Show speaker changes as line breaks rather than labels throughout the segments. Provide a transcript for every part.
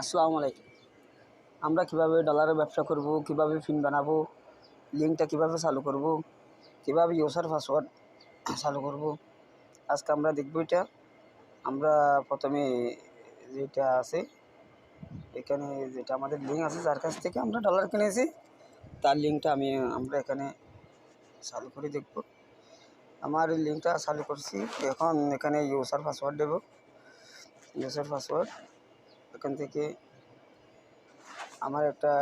আসসালামু আলাইকুম। আমরা কীভাবে ডলারের ব্যবসা করব, কীভাবে ফিন বানাবো লিঙ্কটা কীভাবে চালু করব, কীভাবে ইউসার পাসওয়ার্ড চালু করব, আজকে আমরা দেখব এটা। আমরা প্রথমে যেটা আছে, এখানে যেটা আমাদের লিঙ্ক আছে, যার কাছ থেকে আমরা ডলার কিনেছি, তার লিঙ্কটা আমি, আমরা এখানে চালু করে দেখব। আমার লিঙ্কটা চালু করছি, এখন এখানে ইউসার পাসওয়ার্ড দেব। ইউসার পাসওয়ার্ড এখান থেকে আমার একটা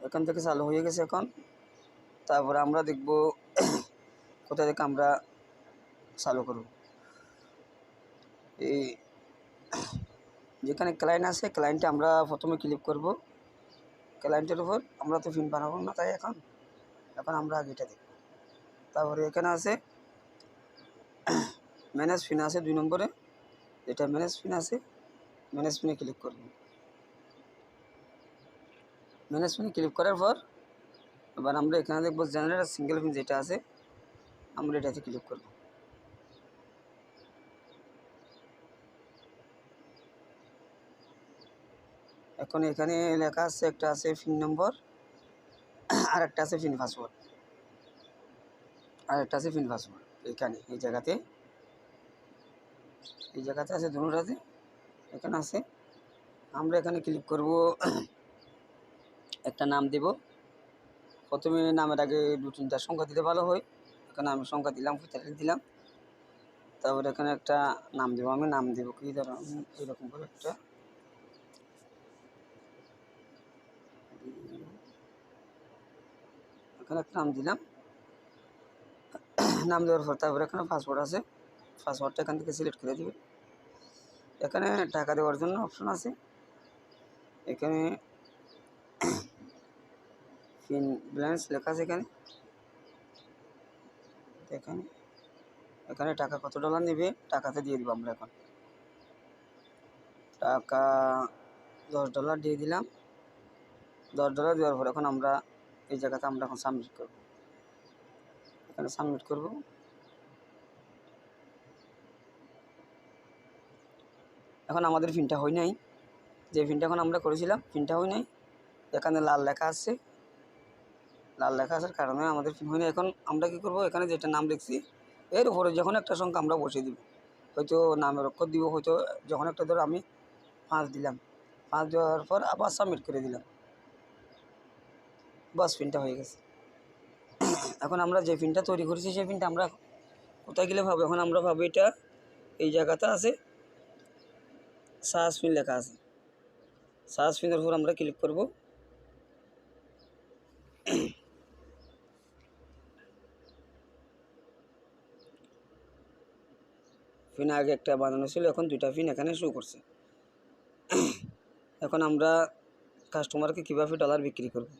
এখান থেকে চালু হয়ে গেছে এখন। তারপরে আমরা দেখব কোথা থেকে আমরা চালু করব। এই যেখানে ক্লায়েন্ট আছে ক্লায়েন্টে আমরা প্রথমে ক্লিক করব। ক্লায়েন্টের উপর আমরা তো ফিন বানাবো না তাই এখন। এখন আমরা আগে এটা দেখব। তারপরে এখানে আছে ম্যানেজ ফিন আছে দুই নম্বরে এটা ম্যানেজ ফিন আছে ম্যানেজ ফিনে ক্লিক করব ম্যানেজ ফিনে ক্লিক করার পর, এবার আমরা এখানে দেখব জেনারেল সিঙ্গেল ফিন যেটা আছে, আমরা এটাতে ক্লিক করব। এখন এখানে লেখা আছে, একটা আছে ফিন নম্বর আর একটা আছে ফিন পাসওয়ার্ড আর একটা আছে ফিন পাসওয়ার্ড এখানে, এই জায়গাতে। এই জায়গাতে আছে দুটাতে এখানে আছে। আমরা এখানে ক্লিক করব। একটা নাম দেব। প্রথমে নামের আগে দু তিনটা সংখ্যা দিতে ভালো হয়। এখানে আমি সংখ্যা দিলাম পঁয়তাল্লিশ দিলাম। তারপরে এখানে একটা নাম দেবো, আমি নাম দেবো। কি ধরো এরকম করে একটা এখানে একটা নাম দিলাম। নাম দেওয়ার পর তারপরে এখানে পাসওয়ার্ড আছে। পাসওয়ার্ডটা এখান থেকে সিলেক্ট করে দেবে। এখানে টাকা দেওয়ার জন্য অপশন আছে। এখানে পিন ব্যালেন্স লেখা আছে এখানে। এখানে এখানে টাকা কত ডলার নেবে? টাকাতে দিয়ে দিব আমরা এখন। টাকা দশ ডলার দিয়ে দিলাম। দশ ডলার দেওয়ার পর এখন আমরা এই জায়গাতে আমরা এখন সাবমিট করব। এখানে সাবমিট করব। এখন আমাদের ফিনটা হয় নাই। যে পিনটা এখন আমরা করেছিলাম, ফিনটা হয় নাই। এখানে লাল লেখা আছে। লাল লেখা আসার কারণে আমাদের ফিন হয় নাই। এখন আমরা কি করব? এখানে যেটা নাম লিখছি, এর উপরে যখন একটা সংখ্যা আমরা বসিয়ে দিব, হয়তো নামের অক্ষর দিব, হয়তো যখন একটা ধর আমি পাঁচ দিলাম, পাঁচ দেওয়ার পর আবার সাবমিট করে দিলাম। বাস ফিনটা হয়ে গেছে। এখন আমরা যে ফিনটা তৈরি করেছি, সেই ফিনটা আমরা কোথায় গেলে ভাবো এখন আমরা ভাবো এটা এই জায়গাতে আছে। সার্চ পিন লেখা আছে। সার্চ পিনের উপর আমরা ক্লিক করব। পিন আগে একটা বানানো ছিল, এখন দুইটা পিন এখানে শো করছে। এখন আমরা কাস্টমারকে কীভাবে ডলার বিক্রি করব?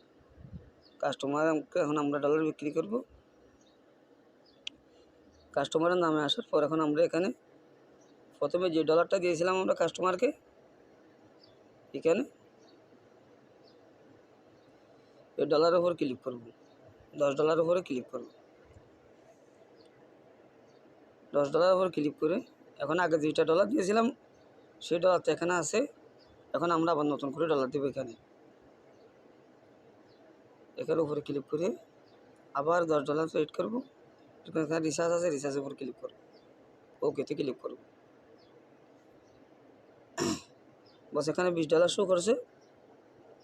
কাস্টমারকে এখন আমরা ডলার বিক্রি করব। কাস্টমারের নামে আসার পর এখন আমরা এখানে প্রথমে যে ডলারটা দিয়েছিলাম আমরা কাস্টমারকে এখানে এই ডলারের উপর ক্লিক করব। দশ ডলারের উপরে ক্লিক করব। দশ ডলারের উপর ক্লিক করে এখন আগে দুইটা ডলার দিয়েছিলাম, সেই ডলারটা এখানে আছে। এখন আমরা আবার নতুন করে ডলার দেবো এখানে। এখানে উপরে ক্লিক করে আবার দশ ডলার ওয়েট করব। এখানে রিচার্জ আছে রিচার্জের উপর ক্লিক করব। ওকেতে ক্লিক করব। বাস এখানে বিশ ডলার শো করছে।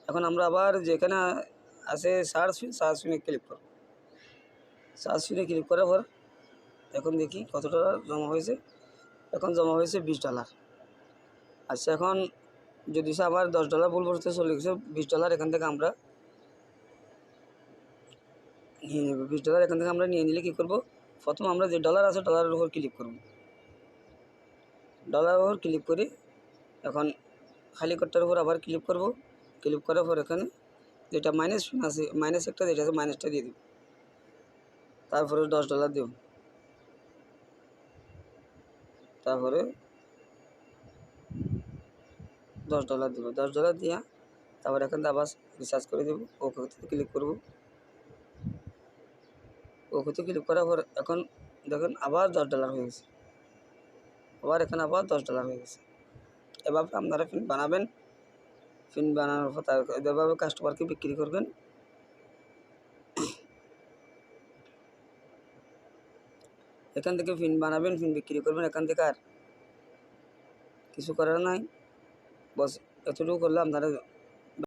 এখন আমরা আবার যেখানে আছে সার্চ সার্চ ফিনে ক্লিক করব। সার্চ ফিনে ক্লিক করার পর এখন দেখি কত ডলার জমা হয়েছে। এখন জমা হয়েছে বিশ ডলার আচ্ছা এখন যদি সে আবার দশ ডলার ভুল বসতে চলে গেছে, বিশ ডলার এখান থেকে আমরা নিয়ে নেব। বিশ ডলার এখান থেকে আমরা নিয়ে নিলে কী করব? প্রথম আমরা যে ডলার আছে ডলারের উপর ক্লিক করব। ডলারের উপর ক্লিক করে এখন খালি কোডটার উপর আবার ক্লিক করব। ক্লিক করার পর এখানে যেটা মাইনাস আছে মাইনাস একটা যেটা আছে মাইনাসটা দিয়ে দিব। তারপরে দশ ডলার দেব। তারপরে দশ ডলার দেবো। দশ ডলার দিয়া তারপর এখান আবার রিচার্জ করে দেবো। ওকে ক্লিক করব। ওকে ক্লিক করার পর এখন দেখেন আবার দশ ডলার হয়ে গেছে। আবার এখানে আবার দশ ডলার হয়ে গেছে। এভাবে আপনারা ফিন বানাবেন। ফিন বানানোর পর তার এভাবে কাস্টমারকে বিক্রি করবেন। এখান থেকে ফিন বানাবেন, ফিন বিক্রি করবেন। এখান থেকে আর কিছু করার নাই। বস, এতটুকু করলে আপনারা